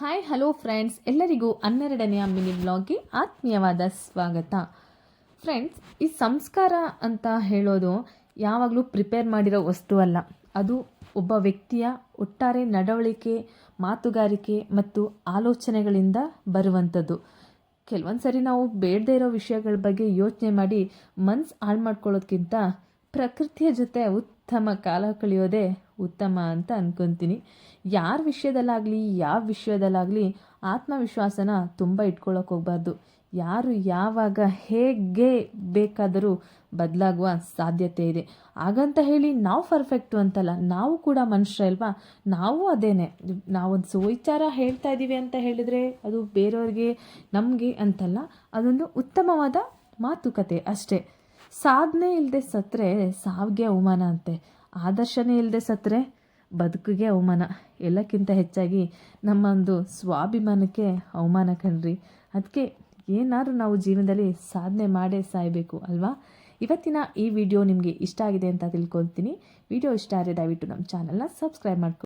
Hi hello friends ಎಲ್ಲರಿಗೂ ಹನ್ನೆರಡನೆಯ mini ಬ್ಲಾಗ್ಗೆ ಆತ್ಮೀಯವಾದ ಸ್ವಾಗತ. ಫ್ರೆಂಡ್ಸ್ ಈ ಸಂಸ್ಕಾರ ಅಂತ ಹೇಳೋದು ಯಾವಾಗಲೂ ಪ್ರಿಪೇರ್ ಮಾಡಿರೋ ವಸ್ತು ಅಲ್ಲ. ಅದು ಒಬ್ಬ ವ್ಯಕ್ತಿಯ ಒಟ್ಟಾರೆ ನಡವಳಿಕೆ, ಮಾತುಗಾರಿಕೆ ಮತ್ತು ಆಲೋಚನೆಗಳಿಂದ ಬರುವಂಥದ್ದು. ಕೆಲವೊಂದು ಸರಿ ನಾವು ಬೇಡದೇ ಇರೋ ವಿಷಯಗಳ ಬಗ್ಗೆ ಯೋಚನೆ ಮಾಡಿ ಮನ್ಸು ಹಾಳು ಮಾಡ್ಕೊಳ್ಳೋದ್ಕಿಂತ ಪ್ರಕೃತಿಯ ಜೊತೆ ಉತ್ತಮ ಕಾಲ ಕಳೆಯೋದೇ ಉತ್ತಮ ಅಂತ ಅಂದ್ಕೊತೀನಿ ಯಾರ ವಿಷಯದಲ್ಲಾಗಲಿ, ಯಾವ ವಿಷಯದಲ್ಲಾಗಲಿ ಆತ್ಮವಿಶ್ವಾಸನ ತುಂಬ ಇಟ್ಕೊಳ್ಳೋಕೆ ಹೋಗ್ಬಾರ್ದು. ಯಾರು ಯಾವಾಗ ಹೇಗೆ ಬೇಕಾದರೂ ಬದಲಾಗುವ ಸಾಧ್ಯತೆ ಇದೆ. ಹಾಗಂತ ಹೇಳಿ ನಾವು ಪರ್ಫೆಕ್ಟು ಅಂತಲ್ಲ, ನಾವು ಕೂಡ ಮನುಷ್ಯರಲ್ವಾ ನಾವು ಅದೇನೆ. ನಾವೊಂದು ಸುವಿಚಾರ ಹೇಳ್ತಾ ಇದ್ದೀವಿ ಅಂತ ಹೇಳಿದರೆ ಅದು ಬೇರೆಯವ್ರಿಗೆ ನಮಗೆ ಅಂತಲ್ಲ, ಅದೊಂದು ಉತ್ತಮವಾದ ಮಾತುಕತೆ ಅಷ್ಟೇ. ಸಾಧನೆ ಇಲ್ಲದೆ ಸತ್ತರೆ ಸಾವಿಗೆ ಅವಮಾನ ಅಂತೆ. ಆದರ್ಶನೇ ಇಲ್ಲದೆ ಸತ್ತರೆ ಬದುಕಿಗೆ ಅವಮಾನ. ಎಲ್ಲಕ್ಕಿಂತ ಹೆಚ್ಚಾಗಿ ನಮ್ಮ ಒಂದು ಸ್ವಾಭಿಮಾನಕ್ಕೆ ಅವಮಾನ ಕಣ್ರಿ. ಅದಕ್ಕೆ ಏನಾದರೂ ನಾವು ಜೀವನದಲ್ಲಿ ಸಾಧನೆ ಮಾಡೇ ಸಾಯಬೇಕು, ಅಲ್ವಾ? ಇವತ್ತಿನ ಈ ವಿಡಿಯೋ ನಿಮಗೆ ಇಷ್ಟ ಆಗಿದೆ ಅಂತ ತಿಳ್ಕೊತೀನಿ ವಿಡಿಯೋ ಇಷ್ಟ ಆದರೆ ದಯವಿಟ್ಟು ನಮ್ಮ ಚಾನಲ್ನ ಸಬ್ಸ್ಕ್ರೈಬ್ ಮಾಡ್ಕೊ